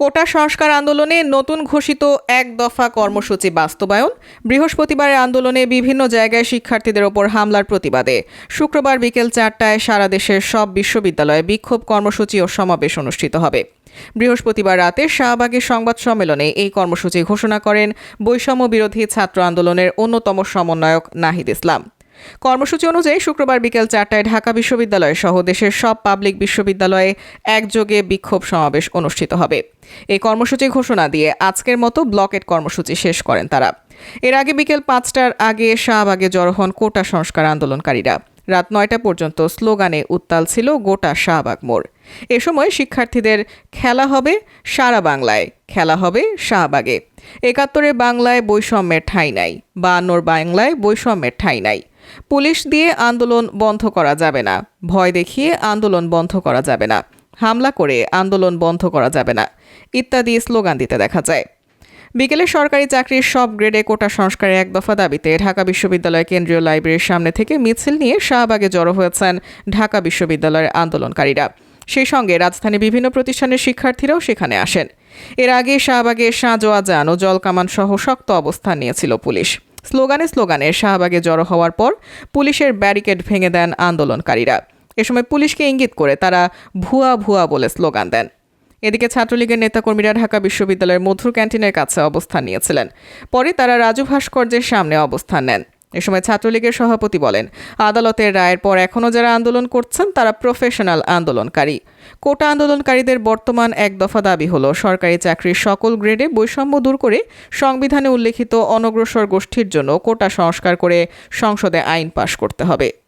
কোটা সংস্কার আন্দোলনে নতুন ঘোষিত এক দফা কর্মসূচি বাস্তবায়ন, বৃহস্পতিবারের আন্দোলনে বিভিন্ন জায়গায় শিক্ষার্থীদের ওপর হামলার প্রতিবাদে। শুক্রবার বিকেল চারটায় সারা দেশের সব বিশ্ববিদ্যালয়ে বিক্ষোভ কর্মসূচি ও সমাবেশ অনুষ্ঠিত হবে। বৃহস্পতিবার রাতে শাহবাগের সংবাদ সম্মেলনে এই কর্মসূচি ঘোষণা করেন বৈষম্য বিরোধী ছাত্র আন্দোলনের অন্যতম সমন্বয়ক নাহিদ ইসলাম। কর্মসূচি অনুযায়ী শুক্রবার বিকেল চারটায় ঢাকা বিশ্ববিদ্যালয় সহ দেশের সব পাবলিক বিশ্ববিদ্যালয়ে একযোগে বিক্ষোভ সমাবেশ অনুষ্ঠিত হবে। এই কর্মসূচি ঘোষণা দিয়ে আজকের মতো ব্লকেট কর্মসূচি শেষ করেন তারা। এর আগে বিকেল পাঁচটার আগে শাহবাগে জড়ো হন কোটা সংস্কার আন্দোলনকারীরা। রাত নয়টা পর্যন্ত স্লোগানে উত্তাল ছিল গোটা শাহবাগ মোড়। এ সময় শিক্ষার্থীদের খেলা হবে সারা বাংলায়, খেলা হবে শাহবাগে। একাত্তরে বাংলায় বৈষম্যের ঠাঁই নাই বায়ান্নর বাংলায় বৈষম্যের ঠাঁই নাই। পুলিশ দিয়ে আন্দোলন বন্ধ করা যাবে না। ভয় দেখিয়ে আন্দোলন বন্ধ করা যাবে না। হামলা করে আন্দোলন বন্ধ করা যাবে না। ইত্যাদি স্লোগান দিতে দেখা যায়। বিকেলে সরকারি চাকরির সব গ্রেডে কোটা সংস্কারের এক দফা দাবিতে ঢাকা বিশ্ববিদ্যালয় কেন্দ্রীয় লাইব্রেরির সামনে থেকে মিছিল নিয়ে শাহবাগে জড়ো হয়েছেন ঢাকা বিশ্ববিদ্যালয়ের আন্দোলনকারীরা। সেই সঙ্গে রাজধানী বিভিন্ন প্রতিষ্ঠানের শিক্ষার্থীরাও সেখানে আসেন। এর আগে শাহবাগে সাঁজোয়া যান ও জলকামান সহ শক্ত অবস্থান নিয়েছিল পুলিশ। স্লোগানে স্লোগানে শাহবাগে জড়ো হওয়ার পর পুলিশের ব্যারিকেড ভেঙে দেন আন্দোলনকারীরা। এ সময় পুলিশকে ইঙ্গিত করে তারা ভুয়া ভুয়া বলে স্লোগান দেন। এদিকে ছাত্রলীগের নেতাকর্মীরা ঢাকা বিশ্ববিদ্যালয়ের মধুর ক্যান্টিনের কাছে অবস্থান নিয়েছিলেন। পরে তারা রাজু ভাস্কর্যের সামনে অবস্থান নেন। এ সময় ছাত্রলীগের সভাপতি বলেন, আদালতের রায়ের পর এখনও যারা আন্দোলন করছেন, তারা প্রফেশনাল আন্দোলনকারী। কোটা আন্দোলনকারীদের বর্তমান এক দফা দাবি হলো, সরকারি চাকরির সকল গ্রেডে বৈষম্য দূর করে সংবিধানে উল্লেখিত অনগ্রসর গোষ্ঠীর জন্য কোটা সংস্কার করে সংসদে আইন পাশ করতে হবে।